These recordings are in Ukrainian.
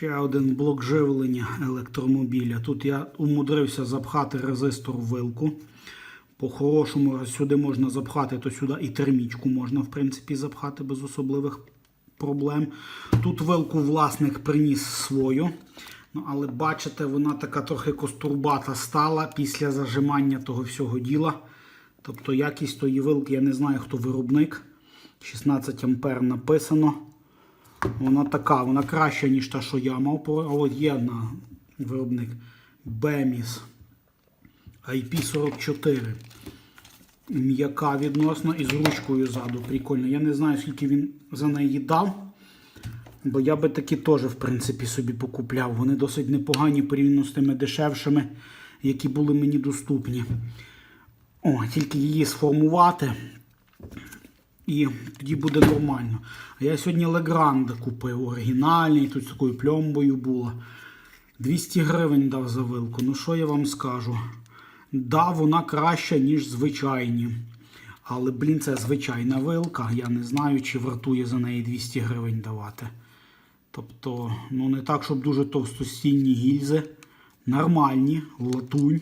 Ще один блок живлення електромобіля. Тут я умудрився запхати резистор в вилку. По-хорошому, сюди можна запхати, то сюди і термічку можна, в принципі, запхати без особливих проблем. Тут вилку власник приніс свою. Ну, але бачите, вона така трохи костурбата стала після зажимання того всього діла. Тобто якість тої вилки, я не знаю, хто виробник. 16 ампер написано. Вона така, вона краща, ніж та, що я мав. А от є на виробник Bemis IP44. М'яка відносно і з ручкою ззаду. Прикольно. Я не знаю, скільки він за неї дав. Бо я би такі теж, в принципі, собі покупляв. Вони досить непогані порівняно з тими дешевшими, які були мені доступні. О, тільки її сформувати. І тоді буде нормально. А я сьогодні Легранда купив оригінальний, тут з такою пльомбою було. 200 гривень дав за вилку. Ну що я вам скажу? Да, вона краща, ніж звичайні. Але, блін, це звичайна вилка. Я не знаю, чи вартує за неї 200 гривень давати. Тобто, ну не так, щоб дуже товстостінні гільзи. Нормальні, латунь.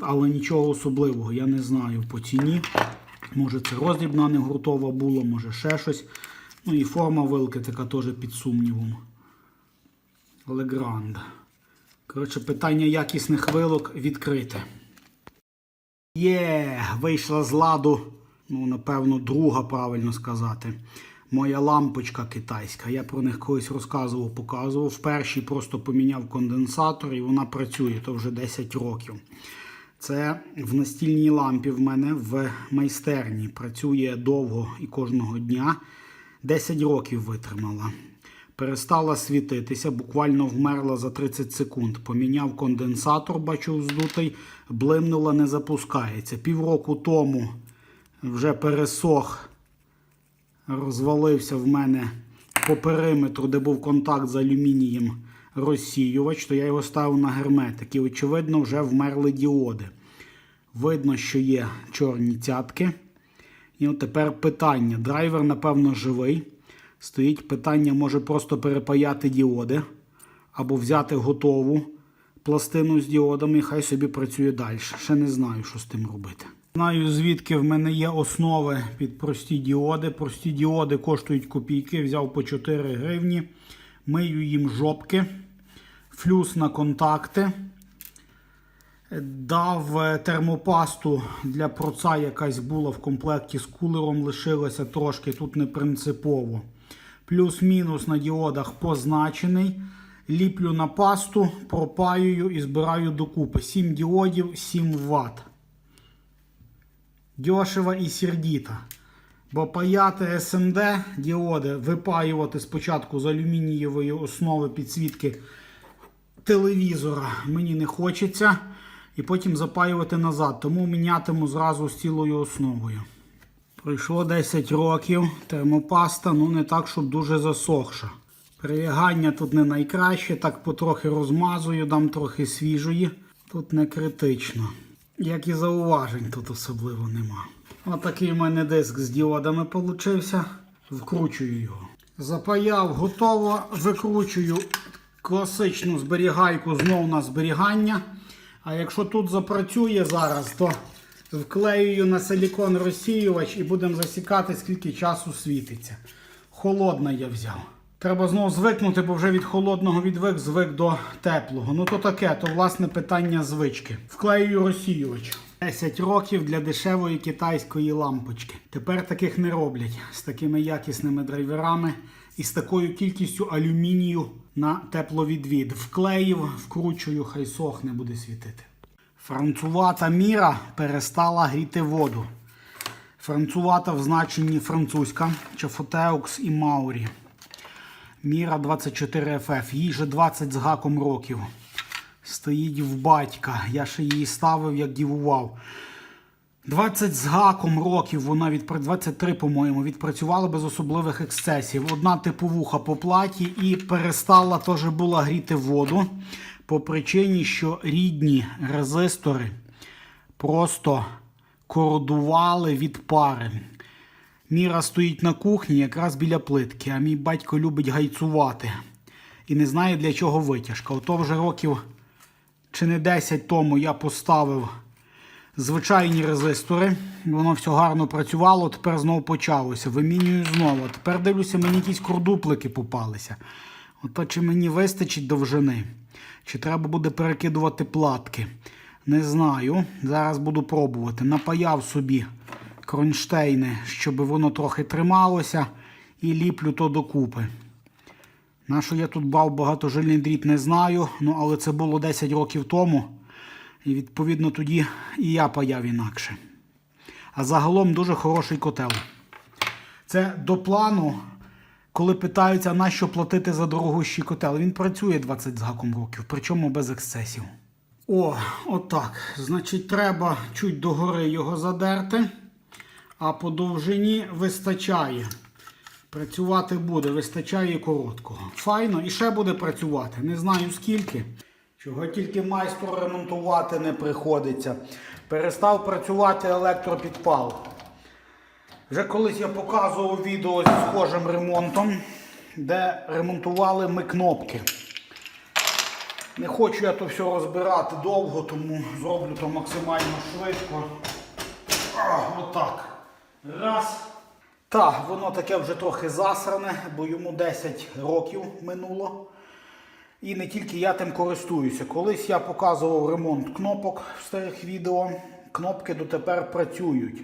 Але нічого особливого, я не знаю по ціні. Може це роздрібна не гуртова була, може ще щось. Ну і форма вилки така теж під сумнівом. Легранд. Коротше, питання якісних вилок відкрите. Є, вийшла з ладу, ну, напевно, друга, правильно сказати. Моя лампочка китайська. Я про них колись розказував, показував. В першій просто поміняв конденсатор і вона працює, то вже 10 років. Це в настільній лампі в мене в майстерні. Працює довго і кожного дня. 10 років витримала. Перестала світитися, буквально вмерла за 30 секунд. Поміняв конденсатор, бачу, здутий, блимнула, не запускається. Півроку тому вже пересох, розвалився в мене по периметру, де був контакт з алюмінієм розсіювач, то я його ставив на герметик. І, очевидно, вже вмерли діоди. Видно, що є чорні цятки. І от тепер питання. Драйвер, напевно, живий. Стоїть питання, може просто перепаяти діоди, або взяти готову пластину з діодами, і хай собі працює далі. Ще не знаю, що з тим робити. Знаю, звідки в мене є основи під прості діоди. Прості діоди коштують копійки, взяв по 4 гривні. Мию їм жопки, флюс на контакти. Дав е, термопасту для проца, якась була в комплекті з кулером, лишилася трошки, тут не принципово. Плюс-мінус на діодах позначений. Ліплю на пасту, пропаюю і збираю докупи. 7 діодів, 7 Вт. Дешево і сердіто. Бо паяти СМД діоди, випаювати спочатку з алюмінієвої основи підсвітки телевізора мені не хочеться. І потім запаювати назад. Тому мінятиму зразу з цілою основою. Пройшло 10 років. Термопаста, ну не так, щоб дуже засохша. Прилягання тут не найкраще, так потрохи розмазую, дам трохи свіжої. Тут не критично. Як і зауважень тут особливо нема. Отакий в мене диск з діодами получився. Вкручую його. Запаяв, готово. Викручую класичну зберігайку знову на зберігання. А якщо тут запрацює зараз, то вклеюю на силікон розсіювач і будемо засікати, скільки часу світиться. Холодна я взяв. Треба знову звикнути, бо вже від холодного відвик звик до теплого. Ну то таке, то власне питання звички. Вклеюю розсіювач. 10 років для дешевої китайської лампочки. Тепер таких не роблять з такими якісними драйверами і з такою кількістю алюмінію на тепловідвід. Вклеїв, вкручую, хай сохне, буде світити. Францувата міра перестала гріти воду. Францувата в значенні французька, Чафотеукс і Маурі. Міра 24FF. Їй же 20 з гаком років. Стоїть в батька. Я ще її ставив, як дівував. 20 з гаком років вона від 23, по-моєму, відпрацювала без особливих ексцесів. Одна типовуха по платі і перестала теж була гріти воду по причині, що рідні резистори просто кородували від пари. Міра стоїть на кухні якраз біля плитки, а мій батько любить гайцувати. і не знає для чого витяжка. Ото вже років чи не 10 тому я поставив звичайні резистори. Воно все гарно працювало, тепер знову почалося. Вимінюю знову. Тепер дивлюся, мені якісь кордуплики попалися. Ото чи мені вистачить довжини, чи треба буде перекидувати платки. Не знаю. Зараз буду пробувати. Напаяв собі кронштейни, щоб воно трохи трималося, і ліплю то докупи. На що я тут бав багатожильний дріт, не знаю, ну але це було 10 років тому. І відповідно тоді і я паяв інакше. А загалом дуже хороший котел. Це до плану, коли питаються, на що платити за дорогущий котел. Він працює 20 з гаком років, причому без ексцесів. О, отак. Значить, треба чуть догори його задерти, а по довжині вистачає. Працювати буде, вистачає короткого. Файно, і ще буде працювати. Не знаю скільки. Чого тільки майстру ремонтувати не приходиться. Перестав працювати електропідпал. Вже колись я показував відео зі схожим ремонтом, де ремонтували ми кнопки. Не хочу я то все розбирати довго, тому зроблю то максимально швидко. Отак. Раз. Так, воно таке вже трохи засране, бо йому 10 років минуло. І не тільки я тим користуюся. Колись я показував ремонт кнопок в старих відео. Кнопки дотепер працюють.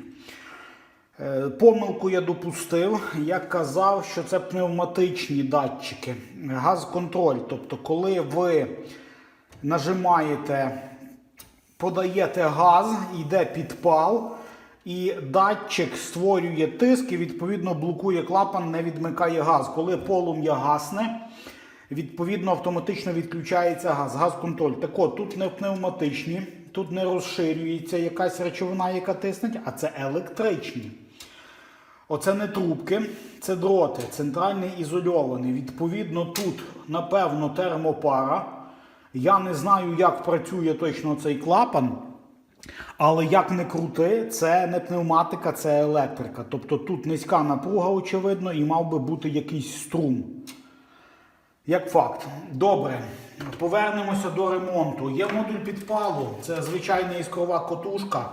Е, Помилку я допустив. Я казав, що це пневматичні датчики. Газконтроль. Тобто, коли ви нажимаєте, подаєте газ, йде підпал, і датчик створює тиск і відповідно блокує клапан, не відмикає газ. Коли полум'я гасне, відповідно автоматично відключається газ, газ-контроль. Так от, тут не пневматичні, тут не розширюється якась речовина, яка тиснеть, а це електричні. Оце не трубки, це дроти, центральний ізольований. Відповідно, тут, напевно, термопара. Я не знаю, як працює точно цей клапан. Але як не крути, це не пневматика, це електрика. Тобто тут низька напруга, очевидно, і мав би бути якийсь струм. Як факт. Добре. Повернемося до ремонту. Є модуль підпалу, це звичайна іскрова котушка.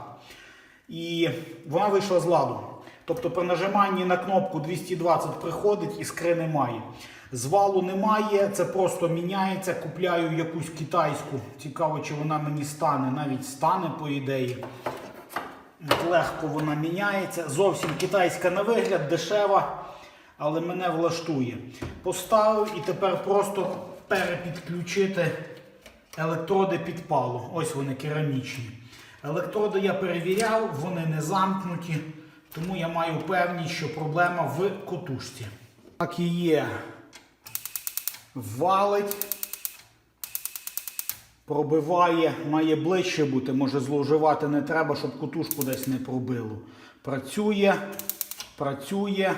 І вона вийшла з ладу. Тобто при нажиманні на кнопку 220 приходить, іскри немає. Звалу немає, це просто міняється. Купляю якусь китайську. Цікаво, чи вона мені стане. Навіть стане, по ідеї. Легко вона міняється. Зовсім китайська на вигляд, дешева, але мене влаштує. Поставив і тепер просто перепідключити електроди підпалу. Ось вони керамічні. Електроди я перевіряв, вони не замкнуті, тому я маю певність, що проблема в котушці. Так і є. Валить, пробиває, має ближче бути, може зловживати не треба, щоб котушку десь не пробило. Працює, працює.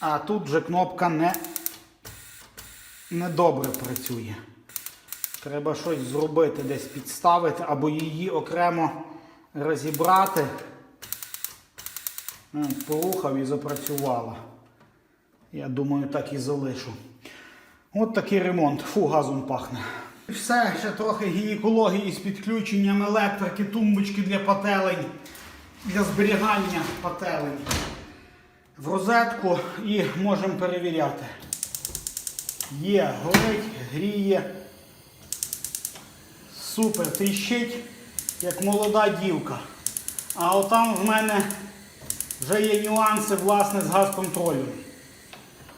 А тут вже кнопка не, добре працює. Треба щось зробити, десь підставити або її окремо розібрати. Порухав і запрацювала. Я думаю, так і залишу. От такий ремонт. Фу, газом пахне. Все, ще трохи гінекології з підключенням електрики, тумбочки для пателень, для зберігання пателень. В розетку і можемо перевіряти. Є, горить, гріє. Супер, тріщить, як молода дівка. А отам в мене вже є нюанси власне з газконтролем.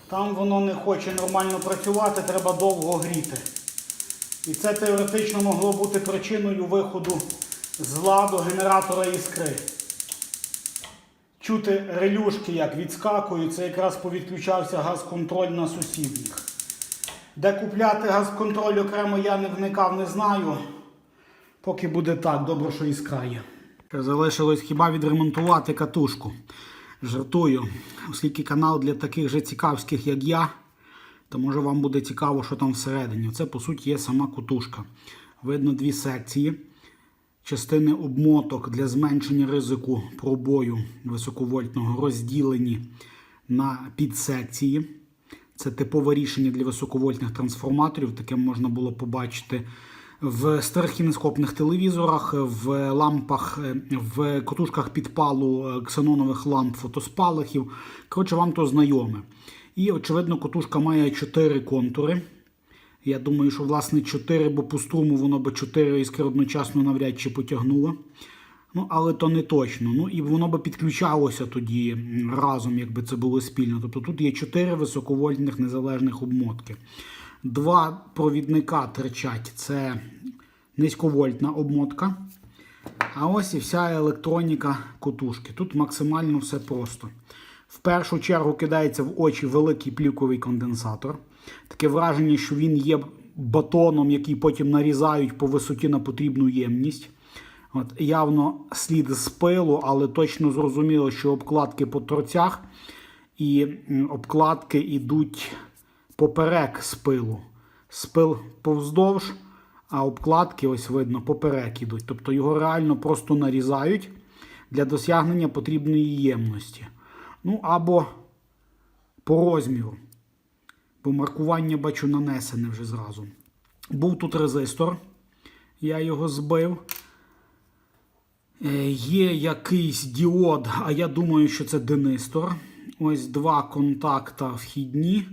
Там воно не хоче нормально працювати, треба довго гріти. І це теоретично могло бути причиною виходу з ладу генератора іскри. Чути релюшки, як відскакують, це якраз повідключався газконтроль на сусідніх. Де купляти газконтроль окремо я не вникав, не знаю. Поки буде так, добре, що іскра. Залишилось хіба відремонтувати катушку. Жартую, оскільки канал для таких же цікавських, як я, то може вам буде цікаво, що там всередині. Це, по суті, є сама катушка. Видно дві секції. Частини обмоток для зменшення ризику пробою високовольтного розділені на підсекції. Це типове рішення для високовольтних трансформаторів. Таке можна було побачити в старих кінескопних телевізорах, в лампах, в котушках підпалу е, ксенонових ламп фотоспалахів. Коротше, вам то знайоме. І, очевидно, котушка має 4 контури. Я думаю, що власне 4, бо по струму воно би 4 іскри одночасно навряд чи потягнуло. Ну, але то не точно. Ну і воно би підключалося тоді разом, якби це було спільно. Тобто тут є 4 високовольтних незалежних обмотки. Два провідника терчать. Це низьковольтна обмотка. А ось і вся електроніка котушки. Тут максимально все просто. В першу чергу кидається в очі великий плівковий конденсатор. Таке враження, що він є батоном, який потім нарізають по висоті на потрібну ємність. От, явно слід з пилу, але точно зрозуміло, що обкладки по торцях і обкладки йдуть поперек спилу. Спил повздовж, а обкладки, ось видно, поперек ідуть. Тобто його реально просто нарізають для досягнення потрібної ємності. Ну або по розміру. Бо маркування бачу нанесене вже зразу. Був тут резистор, я його збив. Е, Є якийсь діод, а я думаю, що це денистор. Ось два контакта вхідні.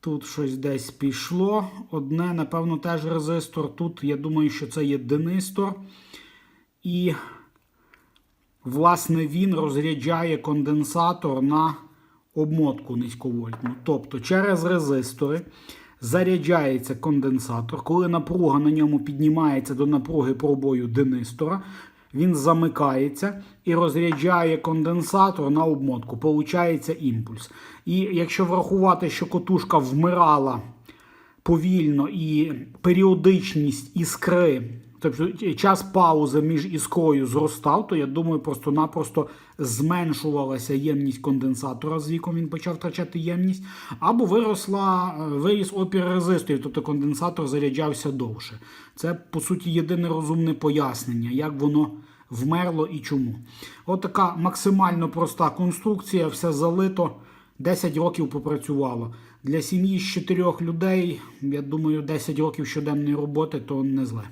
Тут щось десь пішло. Одне, напевно, теж резистор. Тут я думаю, що це є денистор. І, власне, він розряджає конденсатор на обмотку низьковольтну. Тобто через резистори заряджається конденсатор. Коли напруга на ньому піднімається до напруги пробою денистора, він замикається і розряджає конденсатор на обмотку. Получається імпульс. І якщо врахувати, що котушка вмирала повільно і періодичність іскри, тобто час паузи між іскрою зростав, то я думаю, просто-напросто зменшувалася ємність конденсатора з віком, він почав втрачати ємність, або виросла, е, виріс опір резисторів, тобто конденсатор заряджався довше. Це, по суті, єдине розумне пояснення, як воно вмерло і чому. От така максимально проста конструкція, все залито. 10 років попрацювало. Для сім'ї з 4 людей, я думаю, 10 років щоденної роботи то не зле.